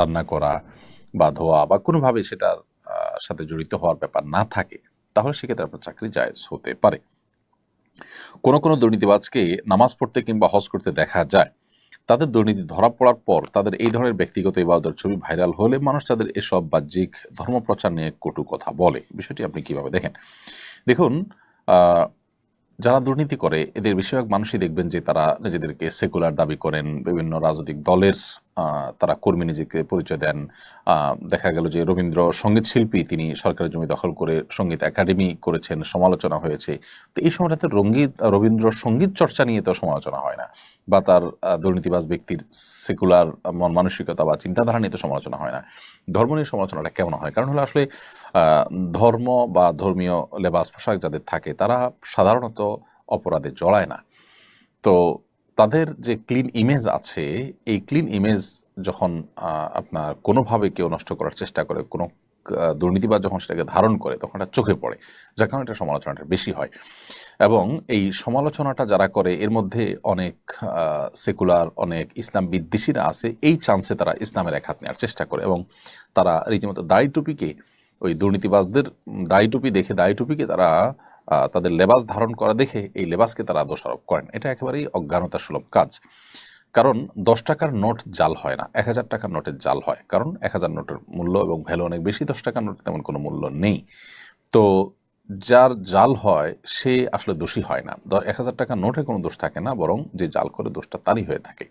রান্না করা বা ধোয়া বা কোনোভাবে সেটার সাথে জড়িত হওয়ার ব্যাপার না থাকে, তাহলে সেক্ষেত্রে আপনার চাকরি জায়েজ হতে পারে। কোনো কোনো দুর্নীতিবাজকে নামাজ পড়তে কিংবা হজ করতে দেখা যায়, তাদের দুর্নীতি ধরা পড়ার পর তাদের এই ধরনের ব্যক্তিগত ইবাদতের ছবি ভাইরাল হলে মানুষ তাদের এসব বাহ্যিক ধর্মপ্রচার নিয়ে কটু কথা বলে। বিষয়টি আপনি কীভাবে দেখেন? দেখুন যারা দুর্নীতি করে, এদের বেশিরভাগ মানুষই দেখবেন যে তারা নিজেদেরকে সেকুলার দাবি করেন। বিভিন্ন রাজনৈতিক দলের তারা কর্মী নিজেকে পরিচয় দেন। দেখা গেল যে রবীন্দ্র সংগীত শিল্পী তিনি সরকারের জমি দখল করে সংগীত একাডেমি করেছেন, সমালোচনা হয়েছে। তো এই সময়টাতে রঙ্গীত, রবীন্দ্র সংগীত চর্চা নিয়ে তো সমালোচনা হয় না বা তার দুর্নীতিবাজ ব্যক্তির সেকুলার মন মানসিকতা বা চিন্তাধারা নিয়ে তো সমালোচনা হয় না। ধর্ম নিয়ে সমালোচনাটা কেমন হয়? কারণ হলো আসলে ধর্ম বা ধর্মীয় লেবাস পোশাক যাদের থাকে তারা সাধারণত অপরাধে জড়ায় না। তো তাদের যে ক্লিন ইমেজ আছে এই ক্লিন ইমেজ যখন আপনার কোনোভাবে কেউ নষ্ট করার চেষ্টা করে কোনো আহ, দুর্নীতিবাজ যখন সেটাকে ধারণ করে তখন এটা চোখে পড়ে যার কারণে এটা সমালোচনাটা বেশি হয়। এবং এই সমালোচনাটা যারা করে এর মধ্যে অনেক সেকুলার অনেক ইসলাম বিদ্বেষীরা আছে এই চান্সে তারা ইসলামের এক হাত নেওয়ার চেষ্টা করে এবং তারা রীতিমতো দাড়ি টুপিকে ওই দুর্নীতিবাজদের উম, দাড়ি টুপি দেখে দাড়ি টুপিকে তারা তাদের লেবাস ধারণ করা দেখে এই লেবাসকে তারা দোষারোপ করেন। এটা একেবারেই অজ্ঞানতা সুলভ কাজ। কারণ দশ টাকার নোট জাল হয় না। এক হাজার টাকার নোটের জাল হয়। কারণ এক হাজার নোটের মূল্য এবং ভ্যালু অনেক বেশি দশ টাকার নোটের তেমন কোনো মূল্য নেই। তো যার জাল হয় সে আসলে দোষী হয় না। এক হাজার টাকার নোটে কোনো দোষ থাকে না বরং যে জাল করে দোষটা তারই হয়ে থাকে।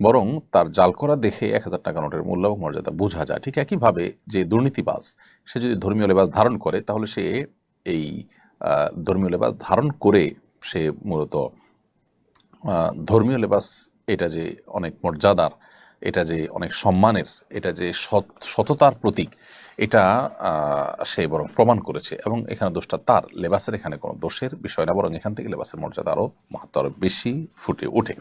বরং তার জাল করা দেখে এক হাজার টাকা নোটের মূল্য এবং মর্যাদা বোঝা যায়। ঠিক একইভাবে যে দুর্নীতিবাজ, সে যদি ধর্মীয় লেবাস ধারণ করে, তাহলে সে এই ধর্মীয় লেবাস ধারণ করে সে মূলত ধর্মীয় লেবাস এটা যে অনেক মর্যাদার, এটা যে অনেক সম্মানের, এটা যে সৎ, সততার প্রতীক, এটা সে বরং প্রমাণ করেছে এবং এখানে দোষটা তার। লেবাসের এখানে কোনো দোষের বিষয় না, বরং এখান থেকে লেবাসের মর্যাদা আরও মাহাত্ম আরও বেশি ফুটে ওঠে।